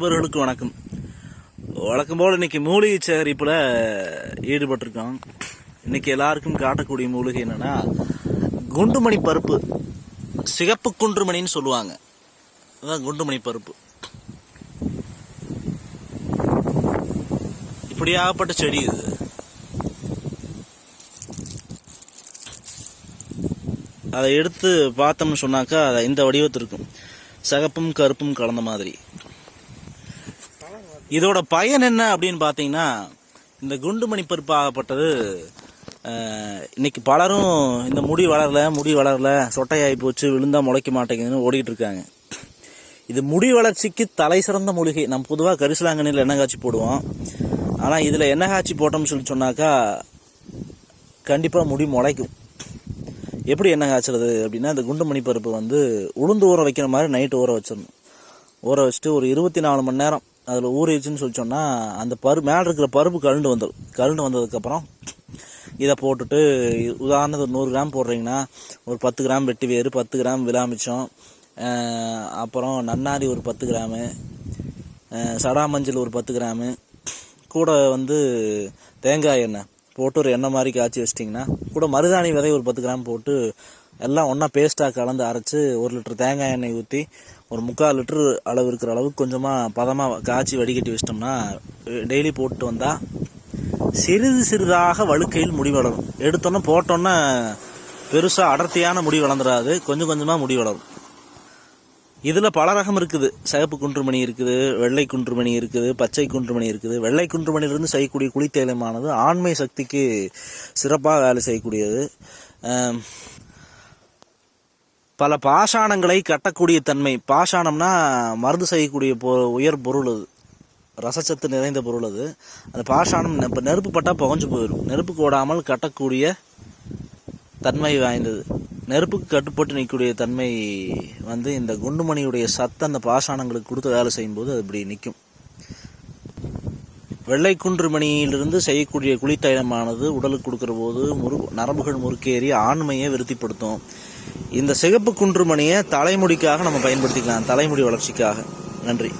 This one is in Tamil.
நண்பர்களுக்கு வணக்கம். வழக்கம் போல் இன்னைக்கு மூலிகை சேகரிப்பில் ஈடுபட்டிருக்கோம் இன்னைக்கு எல்லாருக்கும் காட்டக்கூடிய மூலிகை என்னன்னா குண்டுமணி பருப்பு. சிகப்பு குன்றுமணின்னு சொல்லுவாங்க. அதான் குண்டுமணி பருப்பு. இப்படியாகப்பட்ட செடி இது. அதை எடுத்து பார்த்தோம்னு சொன்னாக்கா அதை இந்த வடிவத்திற்கும் சகப்பும் சிகப்பும் கருப்பும் கலந்த மாதிரி. இதோட பயன் என்ன அப்படின்னு பார்த்தீங்கன்னா இந்த குண்டுமணி பருப்பு ஆகப்பட்டது இன்னைக்கு பலரும் இந்த முடி வளரல முடி வளரல சொட்டையாகி போச்சு விழுந்தா முளைக்க மாட்டேங்குதுன்னு ஓடிக்கிட்டு இருக்காங்க. இது முடி வளர்ச்சிக்கு தலை சிறந்த மூலிகை. நம்ம பொதுவாக கரிசலாங்கண்ணியில் எண்ணெய் காய்ச்சி போடுவோம். ஆனால் இதில் எண்ணெய் காய்ச்சி போட்டோம்னு சொல்லி சொன்னாக்கா கண்டிப்பாக முடி முளைக்கும். எப்படி எண்ணெய் காய்ச்சறது அப்படின்னா இந்த குண்டுமணி பருப்பு வந்து உளுந்து ஊற வைக்கிற மாதிரி நைட்டு ஊற வச்சிடணும். ஊற வச்சுட்டு ஒரு இருபத்தி நாலு மணி நேரம் அதில் ஊறிடுச்சுன்னு சொல்லி சொன்னால் அந்த பரு மேலே இருக்கிற பருப்பு கழுண்டு வந்துடும் கழுண்டு வந்ததுக்கப்புறம் இதை போட்டுட்டு உதாரணத்துக்கு ஒரு நூறு கிராம் போடுறீங்கன்னா ஒரு பத்து கிராம் வெட்டி வேறு பத்து கிராம் விலாமிச்சம் அப்புறம் நன்னாரி ஒரு பத்து கிராமு சடாமஞ்சள் சடா மஞ்சள் ஒரு பத்து கிராமு கூட வந்து தேங்காய் எண்ணெய் போட்டு ஒரு எண்ணெய் மாதிரி காய்ச்சி வச்சிட்டிங்கன்னா கூட மருதாணி விதை ஒரு பத்து கிராம் போட்டு எல்லாம் ஒன்றா பேஸ்ட்டாக கலந்து அரைச்சி ஒரு லிட்டர் தேங்காய் எண்ணெய் ஊற்றி ஒரு முக்கால் லிட்டர் அளவு இருக்கிற அளவுக்கு கொஞ்சமாக பதமாக காய்ச்சி வடிகட்டி வச்சிட்டோம்னா டெய்லி போட்டு வந்தால் சிறிது சிறிதாக வழுக்கையில் முடி வளரும். எடுத்தோன்னே போட்டோன்னே பெருசாக அடர்த்தியான முடி வளர்ந்துடாது கொஞ்சம் கொஞ்சமாக முடி வளரும். இதில் பல ரகம் இருக்குது. சிகப்பு குன்றுமணி இருக்குது வெள்ளை குன்றுமணி இருக்குது பச்சை குன்றுமணி இருக்குது. வெள்ளை குன்றுமணியிலிருந்து செய்யக்கூடிய குளித்தேலமானது ஆண்மை சக்திக்கு சிறப்பாக வேலை செய்யக்கூடியது. பல பாஷாணங்களை கட்டக்கூடிய தன்மை. பாஷாணம்னா மருந்து செய்யக்கூடிய பொ உயர் பொருள் அது. ரசச்சத்து நிறைந்த பொருள் அது. அந்த பாஷாணம் இப்போ நெருப்பு பட்டால் புகஞ்சு போயிடும் நெருப்பு ஓடாமல் கட்டக்கூடிய தன்மை வாய்ந்தது. நெருப்புக்கு கட்டுப்பட்டு நிற்கக்கூடிய தன்மை வந்து இந்த குண்டுமணியுடைய சத்து அந்த பாஷாணங்களுக்கு கொடுத்து வேலை செய்யும்போது அது இப்படி நிற்கும் வெள்ளை குன்றுமணியிலிருந்து செய்யக்கூடிய குளித்தைலமானது உடலுக்கு கொடுக்குற போது முரு நரம்புகள் முறுக்கேறி ஆண்மையை விருத்திப்படுத்தும். இந்த சிகப்பு குன்றுமணியை தலைமுடிக்காக நம்ம பயன்படுத்திக்கலாம். தலைமுடி வளர்ச்சிக்காக. நன்றி.